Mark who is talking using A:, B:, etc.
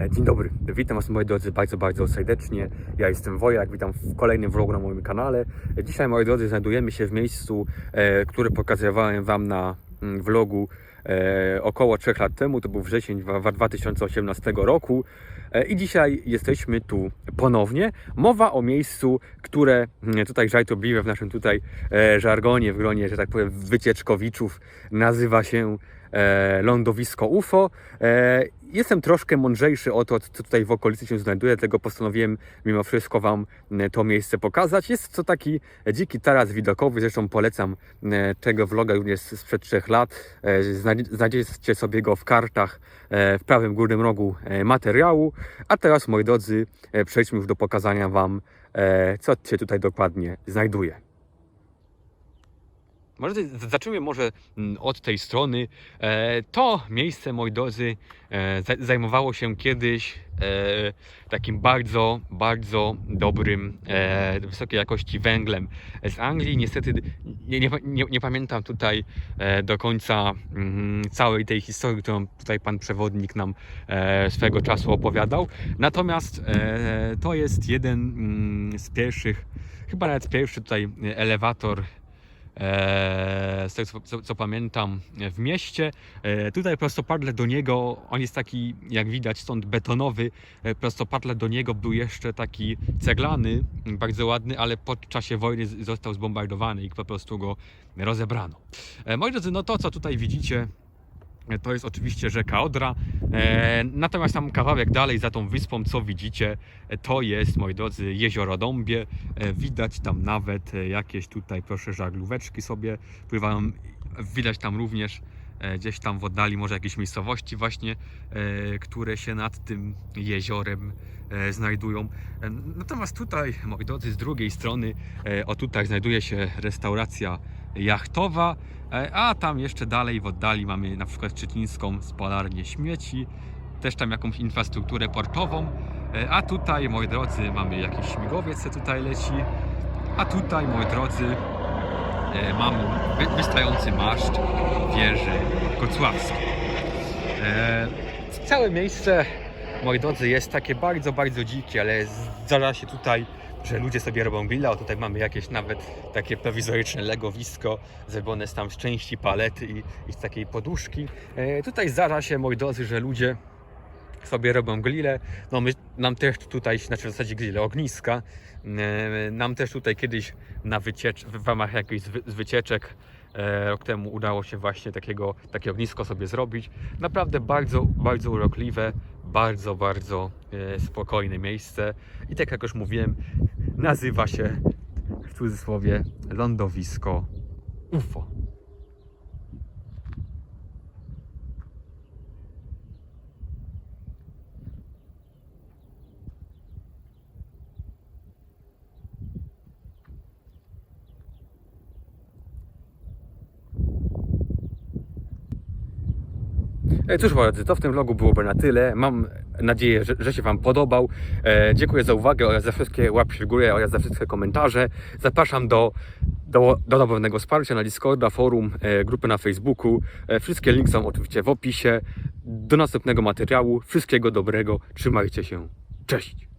A: E, Dzień dobry, witam Was moi drodzy bardzo, bardzo serdecznie. Ja jestem Wojak, witam w kolejnym vlogu na moim kanale. E, Dzisiaj moi drodzy znajdujemy się w miejscu, e, które pokazywałem Wam na mm, vlogu około 3 lat temu, to był wrzesień dwa- dwa- 2018 roku. E, I dzisiaj jesteśmy tu ponownie. Mowa o miejscu, które mm, tutaj żartobliwe w naszym tutaj e, żargonie, w gronie, że tak powiem, wycieczkowiczów nazywa się e, lądowisko UFO. E, jestem troszkę mądrzejszy o to, co tutaj w okolicy się znajduje, dlatego postanowiłem mimo wszystko Wam e, to miejsce pokazać. Jest to taki dziki taras widokowy, zresztą polecam e, tego vloga również sprzed trzech lat. E, Znajdziecie sobie go w kartach e, w prawym górnym rogu e, materiału. A teraz, moi drodzy, e, przejdźmy już do pokazania Wam, co się tutaj dokładnie znajduje. Może z- zacznijmy może mm, od tej strony. E, To miejsce, moi drodzy, e, za- zajmowało się kiedyś e, takim bardzo, bardzo dobrym, wysokiej jakości węglem z Anglii. Niestety nie, nie, nie, nie pamiętam tutaj do końca mm, całej tej historii, którą tutaj pan przewodnik nam swego czasu opowiadał. Natomiast to jest jeden mm, z pierwszych, chyba nawet pierwszy tutaj elewator z tego co, co, pamiętam w mieście. E, tutaj prostopadle do niego, on jest taki jak widać stąd betonowy, e, prostopadle do niego był jeszcze taki ceglany, bardzo ładny, ale po czasie wojny został zbombardowany i po prostu go rozebrano. E, moi drodzy, no to co tutaj widzicie e, to jest oczywiście rzeka Odra. E, natomiast tam kawałek dalej za tą wyspą, co widzicie, e, to jest, moi drodzy, jezioro Dąbie. E, widać tam nawet e, jakieś tutaj, proszę, żaglóweczki sobie pływają. Widać tam również e, gdzieś tam w oddali może jakieś miejscowości właśnie, e, które się nad tym jeziorem e, znajdują. E, Natomiast tutaj, moi drodzy, z drugiej strony, e, o tutaj znajduje się restauracja jachtowa, E, A tam jeszcze dalej w oddali mamy na przykład Szczecińską spalarnię śmieci, też tam jakąś infrastrukturę portową. E, A tutaj, moi drodzy, mamy jakiś śmigłowiec, co tutaj leci. A tutaj, moi drodzy, e, mamy wy- wystający maszt wieży Kocławskiej. Całe miejsce, moi drodzy, jest takie bardzo, bardzo dzikie, ale zdarza się tutaj, że ludzie sobie robią grilla. O, tutaj mamy jakieś nawet takie prowizoryczne legowisko zrobione tam z części palety i, i z takiej poduszki. E, tutaj zdarza się, moi drodzy, że ludzie sobie robią grille. No my, nam też tutaj, znaczy w zasadzie grille, ogniska. E, nam też tutaj kiedyś na wyciecz, w ramach jakichś wy, wycieczek e, rok temu udało się właśnie takiego, takie ognisko sobie zrobić. Naprawdę bardzo, bardzo urokliwe, bardzo, bardzo e, spokojne miejsce. I tak jak już mówiłem, nazywa się w cudzysłowie lądowisko UFO. Cóż, drodzy, to w tym vlogu byłoby na tyle. Mam nadzieję, że, że się Wam podobał. E, dziękuję za uwagę oraz za wszystkie łapki w górę oraz za wszystkie komentarze. Zapraszam do, do, do wsparcia na Discorda, forum, e, grupy na Facebooku. E, wszystkie linki są oczywiście w opisie. Do następnego materiału. Wszystkiego dobrego. Trzymajcie się. Cześć!